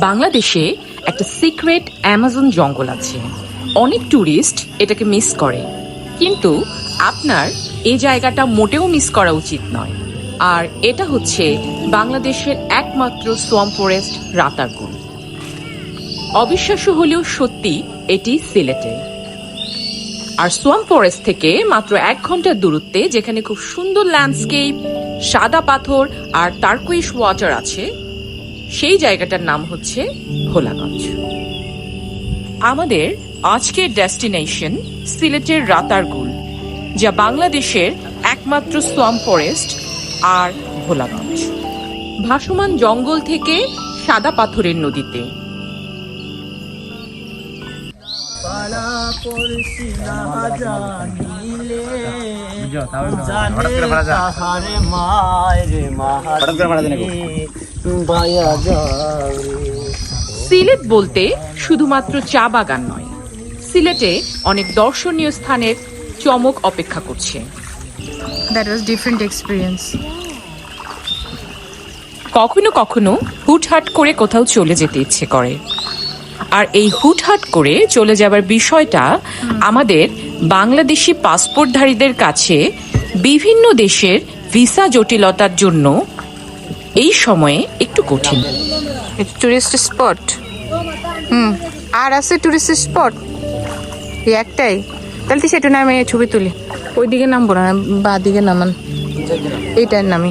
বাংলাদেশে একটা secret Amazon জঙ্গল আছে। অনেক ট্যুরিস্ট এটাকে মিস করে। কিন্তু আপনার এই জায়গাটা মোটেও মিস করা উচিত নয়। আর এটা হচ্ছে বাংলাদেশের একমাত্র সোয়াম ফরেস্ট রাতারগুল অবিশ্বাস্য হলেও সত্যি এটি সিলেটে। আর সোয়াম ফরেস্ট থেকে মাত্র এক ঘণ্টার দূরত্বে, যেখানে খুব সুন্দর ল্যান্ডস্কেপ সাদা পাথর আর টার্কুইশ ওয়াটার আছে। সেই জায়গাটার নাম হচ্ছে ভোলাগঞ্জ। আমাদের আজকের ডেস্টিনেশন সিলেটের রাতারগুল, যা বাংলাদেশের একমাত্র সোয়াম ফরেস্ট আর ভোলাগঞ্জ। ভাসমান জঙ্গল থেকে সাদা পাথরের নদীতে। পড়ছি না জানিলে জানে তাহারে মায়ের বায়া সিলেট বলতে শুধুমাত্র চা বাগান নয় সিলেটে অনেক দর্শনীয় স্থানের চমক অপেক্ষা করছে। That was different experience. কখনো কখনো হুটহাট করে কোথাও চলে যেতে ইচ্ছে করে। আর এই হুটহাট করে চলে যাবার বিষয়টা আমাদের বাংলাদেশি পাসপোর্টধারীদের কাছে বিভিন্ন দেশের ভিসা জটিলতার জন্য এই সময়ে একটু কঠিন। টুরিস্ট স্পট হুম আর আছে টুরিস্ট স্পট এই একটাই। তাহলে সেটা নামে ছবি তুলি। ওই দিকে নামবো না বা দিকে নামান। এইটার নামে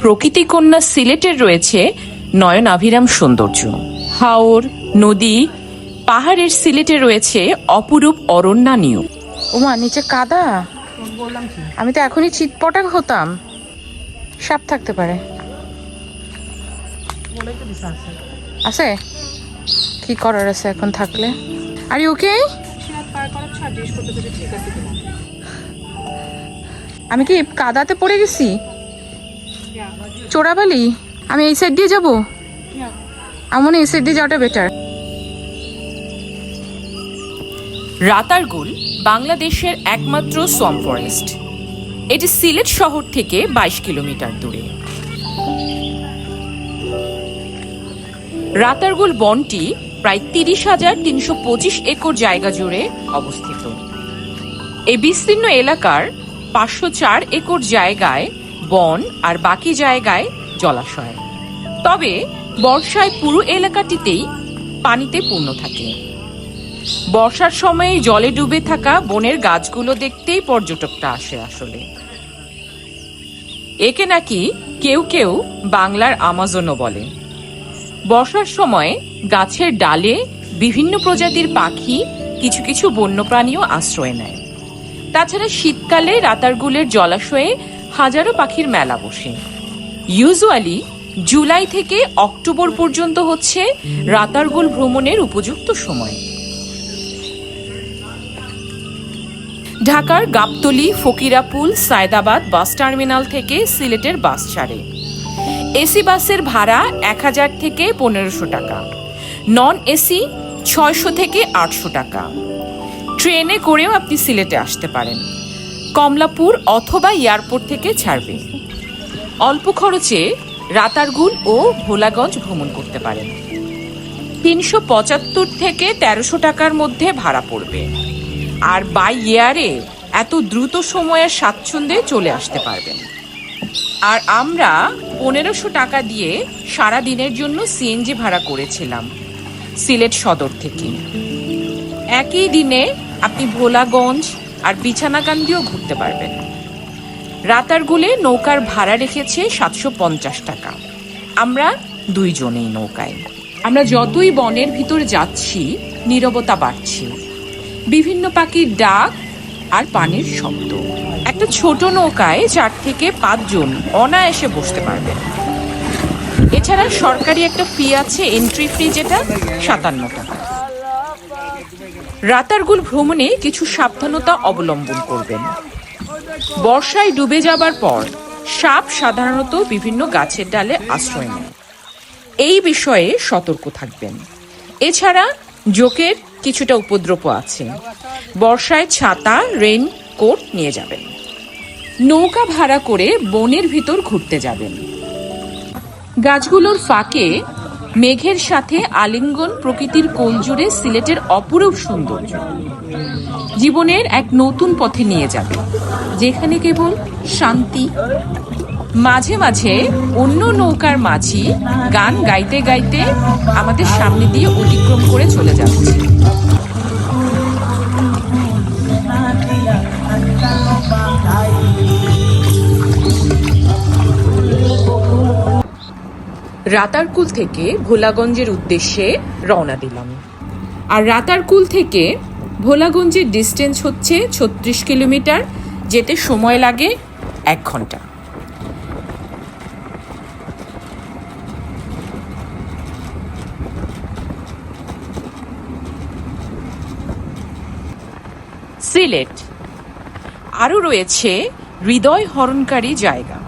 প্রকৃতি কন্যা সিলেটের রয়েছে নয়ন আভিরাম সৌন্দর্য। হাওর নদী পাহাড়ের সিলেটে রয়েছে অপরূপ অরণ্যানীয়। ওমা, নিচে কাদা। আমি তো এখনই চিটপটাক হতাম। সাপ থাকতে পারে। আছে? কি করার আছে এখন থাকলে? আর ওকে আমি কি কাদাতে পড়ে গেছি? চোরাবালি? আমি এই সাইড দিয়ে যাব? আমার এই সাইড দিয়ে যাওয়াটা বেটার রাতারগুল বাংলাদেশের একমাত্র সোয়াম ফরেস্ট এটি সিলেট শহর থেকে বাইশ কিলোমিটার দূরে। রাতারগুল বনটি প্রায় তিরিশ হাজার তিনশো পঁচিশ একর জায়গা জুড়ে অবস্থিত। এই বিস্তীর্ণ এলাকার পাঁচশো চার একর জায়গায় বন আর বাকি জায়গায় জলাশয়। তবে বর্ষায় পুরো এলাকাটিতেই পানিতে পূর্ণ থাকে। বর্ষার সময়ে জলে ডুবে থাকা বনের গাছগুলো দেখতেই পর্যটকরা আসে আসলে। একে নাকি কেউ কেউ বাংলার আমাজনও বলে। বর্ষার সময় গাছের ডালে বিভিন্ন প্রজাতির পাখি কিছু কিছু বন্যপ্রাণীও আশ্রয় নেয়। তাছাড়া শীতকালে রাতারগুলের জলাশয়ে হাজারো পাখির মেলা বসে। ইউজুয়ালি জুলাই থেকে অক্টোবর পর্যন্ত হচ্ছে রাতারগুল ভ্রমণের উপযুক্ত সময়। ঢাকার গাবতলি, ফকিরাপুল, সায়দাবাদ বাস টার্মিনাল থেকে সিলেটের বাস ছাড়ে। এসি বাসের ভাড়া এক হাজার থেকে পনেরোশো টাকা। নন এসি ছয়শো থেকে আটশো টাকা। ট্রেনে করেও আপনি সিলেটে আসতে পারেন। কমলাপুর অথবা এয়ারপোর্ট থেকে ছাড়বে। অল্প খরচে রাতারগুল ও ভোলাগঞ্জ ভ্রমণ করতে পারেন। তিনশো পঁচাত্তর থেকে তেরোশো টাকার মধ্যে ভাড়া পড়বে। আর বাই ইয়ারে এত দ্রুত সময়ে স্বাচ্ছন্দ্যে চলে আসতে পারবেন। আর আমরা পনেরোশো টাকা দিয়ে সারা দিনের জন্য সিএনজি ভাড়া করেছিলাম, সিলেট সদর থেকে। একই দিনে আপনি ভোলাগঞ্জ আর বিছানাকান্দিও ঘুরতে পারবেন। রাতারগুলে নৌকার ভাড়া রেখেছে সাতশো পঞ্চাশ টাকা। আমরা দুইজনেই নৌকায়। আমরা যতই বনের ভিতর যাচ্ছি, নীরবতা বাড়ছে। বিভিন্ন পাখির ডাক আর পানির শব্দ। একটা ছোট নৌকায় চার থেকে পাঁচজন অনায়াসে বসতে পারবেন এছাড়া সরকারি একটা ফি আছে এন্ট্রি ফি যেটা, সাতান্ন টাকা। রাতারগুল ভ্রমণে কিছু সাবধানতা অবলম্বন করবেন। বর্ষায় ডুবে যাবার পর সাপ সাধারণত বিভিন্ন গাছের ডালে আশ্রয় নেয়। এই বিষয়ে সতর্ক থাকবেন। এছাড়া জোকের কিছুটা উপদ্রব আছে। বর্ষায় ছাতা রেইন কোট নিয়ে যাবেন। নৌকা ভাড়া করে বনের ভিতর ঘুরতে যাবেন। গাছগুলোর ফাঁকে মেঘের সাথে আলিঙ্গন প্রকৃতির কোল জুড়ে সিলেটের অপরূপ সৌন্দর্য। জীবনের এক নতুন পথে নিয়ে যাবে, যেখানে কেবল শান্তি। মাঝে মাঝে অন্য নৌকার মাঝি গান গাইতে গাইতে আমাদের সামনে দিয়ে অতিক্রম করে চলে যাচ্ছে। রাতারকুল থেকে ভোলাগঞ্জের উদ্দেশ্যে রওনা দিলাম। আর রাতারকুল থেকে ভোলাগঞ্জের ডিস্টেন্স হচ্ছে ছত্রিশ কিলোমিটার, যেতে সময় লাগে এক ঘণ্টা। সিলেট। আরও রয়েছে হৃদয় হরণকারী জায়গা।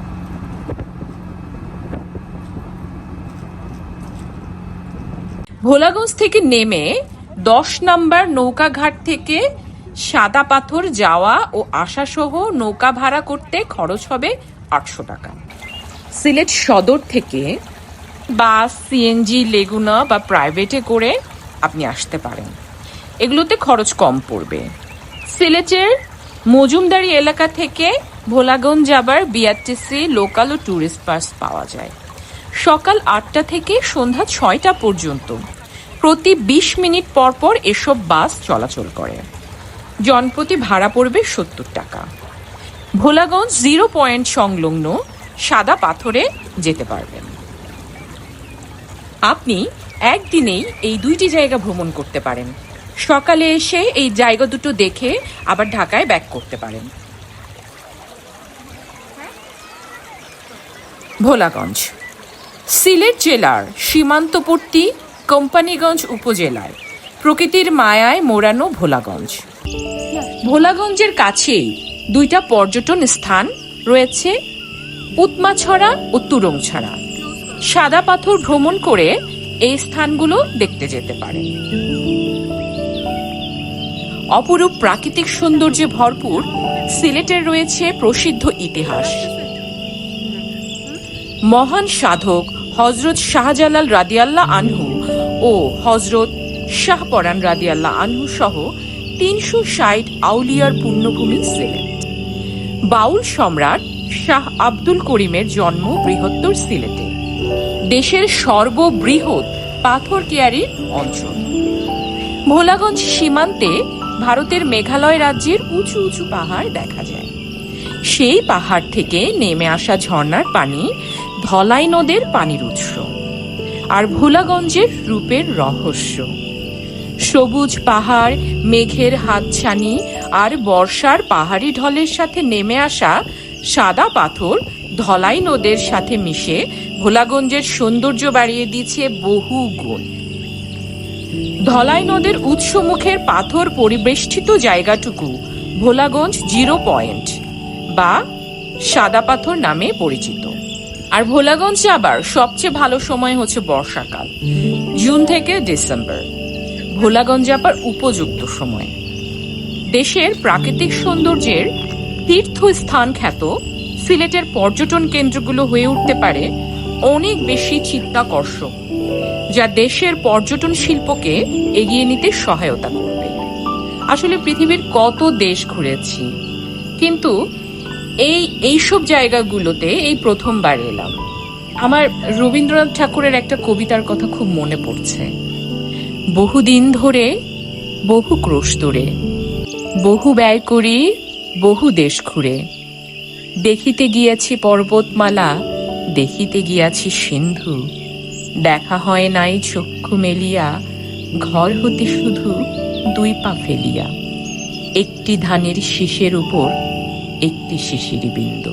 ভোলাগঞ্জ থেকে নেমে দশ নাম্বার নৌকা ঘাট থেকে সাদা পাথর যাওয়া ও আসা সহ নৌকা ভাড়া করতে খরচ হবে আটশো টাকা। সিলেট সদর থেকে বাস, সিএনজি, লেগুনা বা প্রাইভেটে করে আপনি আসতে পারেন। এগুলোতে খরচ কম পড়বে। সিলেটের মজুমদারি এলাকা থেকে ভোলাগঞ্জ যাবার বিআরটিসি লোকাল ও ট্যুরিস্ট বাস পাওয়া যায়। সকাল আটটা থেকে সন্ধ্যা ছয়টা পর্যন্ত। প্রতি বিশ মিনিট পর পর এসব বাস চলাচল করে। জনপ্রতি ভাড়া পড়বে সত্তর টাকা। ভোলাগঞ্জ জিরো পয়েন্ট সংলগ্ন সাদা পাথরে যেতে পারবেন। আপনি একদিনেই এই দুইটি জায়গা ভ্রমণ করতে পারেন। সকালে এসে এই জায়গা দুটো দেখে আবার ঢাকায় ব্যাক করতে পারেন। ভোলাগঞ্জ। সিলেট জেলার সীমান্তবর্তী কোম্পানিগঞ্জ উপজেলায় প্রকৃতির মায়ায় মোড়ানো ভোলাগঞ্জ। ভোলাগঞ্জের কাছেই দুইটা পর্যটন স্থান রয়েছে, উৎমাছড়া ও তুরংছড়া। সাদা পাথর ভ্রমণ করে এই স্থানগুলো দেখতে যেতে পারে অপরূপ প্রাকৃতিক সৌন্দর্যে ভরপুর সিলেটের রয়েছে প্রসিদ্ধ ইতিহাস। মহান সাধক হজরত শাহজালাল রাদিয়াল্লাহ আনহু ও হজরত শাহপরান রাদিয়াল্লাহ আনহু সহ তিনশো ষাট আউলিয়ার পুণ্যভূমি সিলেট বাউল সম্রাট শাহ আব্দুল করিমের জন্ম বৃহত্তর সিলেটে। দেশের সর্ববৃহৎ পাথর কেয়ারির অঞ্চল। ভোলাগঞ্জ সীমান্তে ভারতের মেঘালয় রাজ্যের উঁচু উঁচু পাহাড় দেখা যায়। সেই পাহাড় থেকে নেমে আসা ঝর্ণার পানি ধলাই নদের পানির উৎস আর ভোলাগঞ্জের রূপের রহস্য। সবুজ পাহাড়, মেঘের হাতছানি আর বর্ষার পাহাড়ি ঢলের সাথে নেমে আসা সাদা পাথর ধলাই নদের সাথে মিশে ভোলাগঞ্জের সৌন্দর্য বাড়িয়ে দিচ্ছে বহু গুণ। ধলাই নদের উৎসমুখের পাথর পরিবেষ্টিত জায়গাটুকু ভোলাগঞ্জ জিরো পয়েন্ট বা সাদা পাথর নামে পরিচিত। আর ভোলাগঞ্জ যাবার সবচেয়ে ভালো সময় হচ্ছে বর্ষাকাল, জুন থেকে ডিসেম্বর। ভোলাগঞ্জ যাবার উপযুক্ত সময়। দেশের প্রাকৃতিক সৌন্দর্যের তীর্থস্থান খ্যাত সিলেটের পর্যটন কেন্দ্রগুলো হয়ে উঠতে পারে অনেক বেশি চিত্তাকর্ষক, যা দেশের পর্যটন শিল্পকে এগিয়ে নিতে সহায়তা করবে। আসলে পৃথিবীর কত দেশ ঘুরেছি, কিন্তু এই, এইসব জায়গাগুলোতে এই প্রথমবার এলাম। আমার রবীন্দ্রনাথ ঠাকুরের একটা কবিতার কথা খুব মনে পড়ছে। বহুদিন ধরে বহু ক্রোশ দূরে, বহু ব্যয় করি বহু দেশ ঘুরে। দেখিতে গিয়াছি পর্বতমালা, দেখিতে গিয়াছি সিন্ধু। দেখা হয় নাই চক্ষু মেলিয়া, ঘর হতে শুধু দুই পা ফেলিয়া। একটি ধানের শীষের উপর একটি শিশির বিন্দু